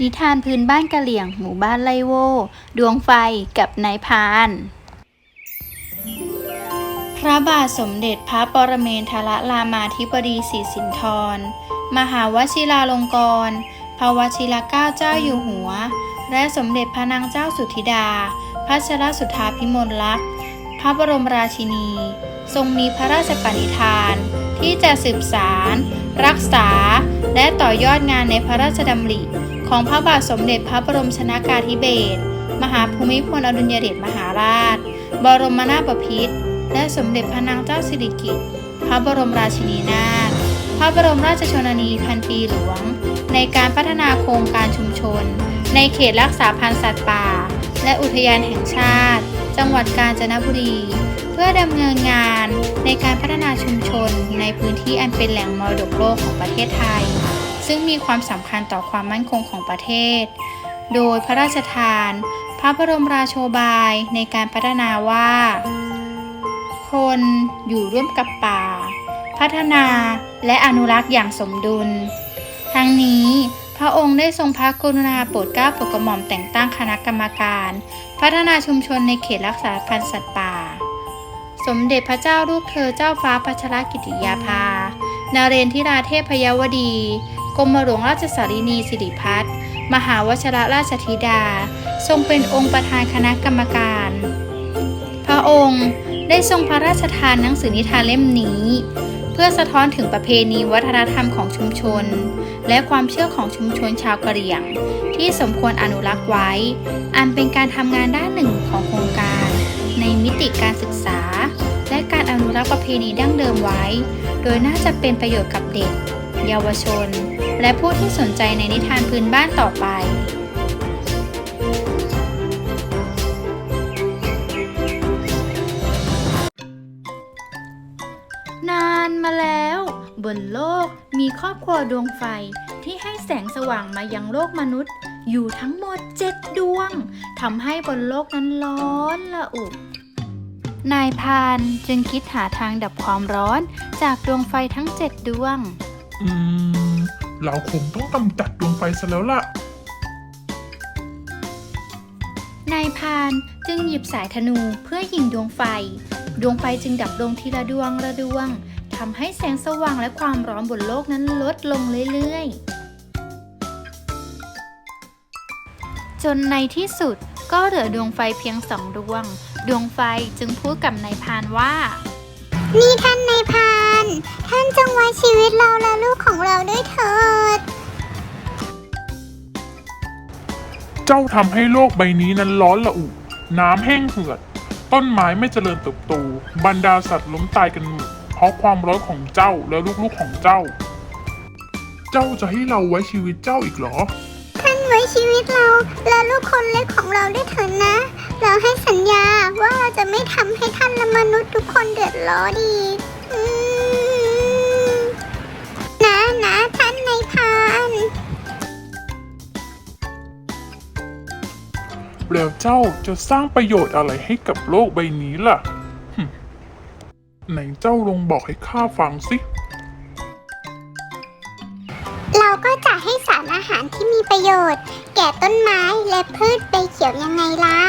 นิทานพื้นบ้านกะเหลี่ยงหมู่บ้านไลโว ดวงไฟกับนายพาน พระบาทสมเด็จพระปรเมนทรรามาธิบดีศรีสินธร มหาวชิราลงกรณ์พระวชิรเกล้าเจ้าอยู่หัว และสมเด็จพระนางเจ้าสุธิดาพัชรสุธาพิมลลักษณ์ พระบรมราชินี ทรงมีพระราชปณิธาน ที่จะสืบสาร รักษา และต่อยอดงานในพระราชดำริ ของพระบาทสมเด็จพระบรมชนากาธิเบศร มหาภูมิพลอดุลยเดชมหาราช บรมนาถบพิตร และสมเด็จพระนางเจ้าสิริกิติ์ พระบรมราชินีนาถ พระบรมราชชนนีพันปีหลวง ในการพัฒนาโครงการชุมชน ในเขตรักษาพันธุ์สัตว์ป่า และอุทยานแห่งชาติ จังหวัดกาญจนบุรี เพื่อดำเนินงานในการพัฒนาชุมชนในพื้นที่อันเป็นแหล่งมรดกโลกของประเทศไทย ซึ่งมีความสำคัญต่อความมั่นคงของประเทศ โดยพระราชทาน พระบรมราโชบายในการพัฒนาว่า คนอยู่ร่วมกับป่า พัฒนาและอนุรักษ์อย่างสมดุล ทั้งนี้พระองค์ได้ทรงพระกรุณาโปรดเกล้าโปรดกระหม่อมแต่งตั้งคณะกรรมการ พัฒนาชุมชนในเขตรักษาพันธุ์สัตว์ป่า สมเด็จพระเจ้าลูกเธอเจ้าฟ้าพัชรกิติยาภา นาเรนทิราเทพยวดี กรมหลวงราชสารินีสิริพัฒน์มหาวชรราชธิดา ทรงเป็นองค์ประธานคณะกรรมการ พระองค์ได้ทรงพระราชทานหนังสือนิทานเล่มนี้ เพื่อสะท้อนถึงประเพณีวัฒนธรรมของชุมชน และความเชื่อของชุมชนชาวกะเหรี่ยง ที่สมควรอนุรักษ์ไว้ อันเป็นการทำงานด้านหนึ่งของโครงการ ในมิติการศึกษา และการอนุรักษ์ประเพณีดั้งเดิมไว้ โดยน่าจะเป็นประโยชน์กับเด็ก เยาวชน และผู้ที่สนใจในนิทานพื้นบ้านต่อไปนานมาแล้ว บนโลกมีครอบครัวดวงไฟที่ให้แสงสว่างมายังโลกมนุษย์ อยู่ทั้งหมดเจ็ดดวงทำให้บนโลกนั้นร้อนละอุ นายพานจึงคิดหาทางดับความร้อนจากดวงไฟทั้งเจ็ดดวง อืม เราคงต้องกำจัดดวงไฟซะแล้วล่ะ นายพรานจึงหยิบสายธนูเพื่อยิงดวงไฟ ดวงไฟจึงดับลงทีละดวงละดวงทำให้แสงสว่างและความร้อนบนโลกนั้นลดลงเรื่อยๆ จนในที่สุดก็เหลือดวงไฟเพียงสองดวง ดวงไฟจึงพูดกับนายพรานว่า นี่ท่านนายพรานท่านจงไว้ ชีวิตเราและลูกของเราด้วยเถิด เจ้าทำให้โลกใบนี้นั้นร้อนละอุ น้ำแห้งเหือด ต้นไม้ไม่เจริญเติบโต บรรดาสัตว์ล้มตายกันหมดเพราะความร้อนของเจ้าและลูกๆของเจ้า เจ้าจะให้เราไว้ชีวิตเจ้าอีกเหรอ ท่านไว้ชีวิตเราและลูกคนเล็กของเราด้วยเถิดนะ เราให้สัญญาว่าเราจะไม่ทำให้ท่านและมนุษย์ทุกคนเดือดร้อนอีกอืม แล้วเจ้าจะสร้างประโยชน์อะไรให้กับโลกใบนี้ล่ะหึไหนเจ้าลองบอกให้ข้าฟังสิ เราก็จะให้สารอาหารที่มีประโยชน์ แก่ต้นไม้และพืชใบเขียวยังไงล่ะ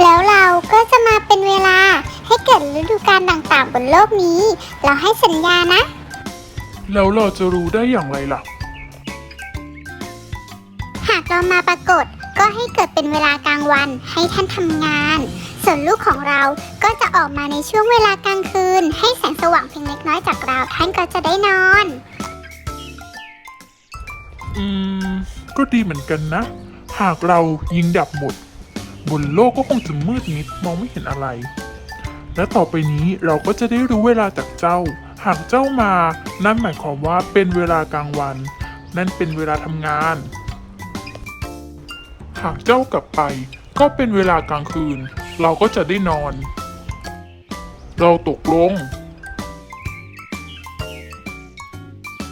แล้วเราก็จะมาเป็นเวลาให้เกิดฤดูกาลต่างๆบนโลกนี้ เราให้สัญญานะ แล้วเราจะรู้ได้อย่างไรล่ะ หากเรามาปรากฏ ก็ให้เกิดเป็นเวลากลางวันให้ท่านทำงาน ส่วนลูกของเราก็จะออกมาในช่วงเวลากลางคืน ให้แสงสว่างเพียงเล็กน้อยจากเราท่านก็จะได้นอน อืม ก็ดีเหมือนกันนะ หากเรายิงดับหมด บนโลกก็คงจะมืดมิดมองไม่เห็นอะไร และต่อไปนี้เราก็จะได้รู้เวลาจากเจ้า หากเจ้ามา นั่นหมายความว่าเป็นเวลากลางวัน นั่นเป็นเวลาทำงานากเจ้ากลับไป ก็เป็นเวลากลางคืน เราก็จะได้นอน เราตกลง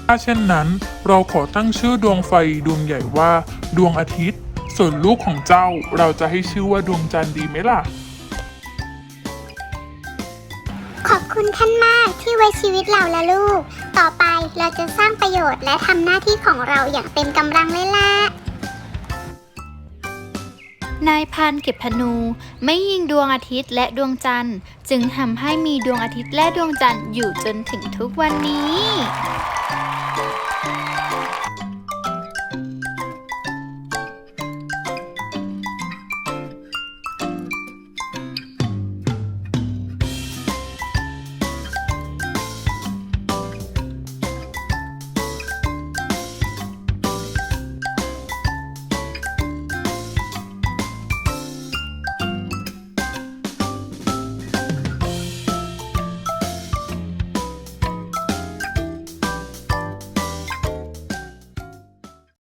ถ้าเช่นนั้น เราขอตั้งชื่อดวงไฟดวงใหญ่ว่า ดวงอาทิตย์ ส่วนลูกของเจ้าเราจะให้ชื่อว่าดวงจันทร์ดีไหมล่ะ ขอบคุณท่านมากที่ไว้ชีวิตเราและลูก ต่อไปเราจะสร้างประโยชน์และทำหน้าที่ของเราอย่างเต็มกำลังเลยล่ะ นายพรานเก็บธนู ไม่ยิงดวงอาทิตย์และดวงจันทร์ จึงทำให้มีดวงอาทิตย์และดวงจันทร์อยู่จนถึงทุกวันนี้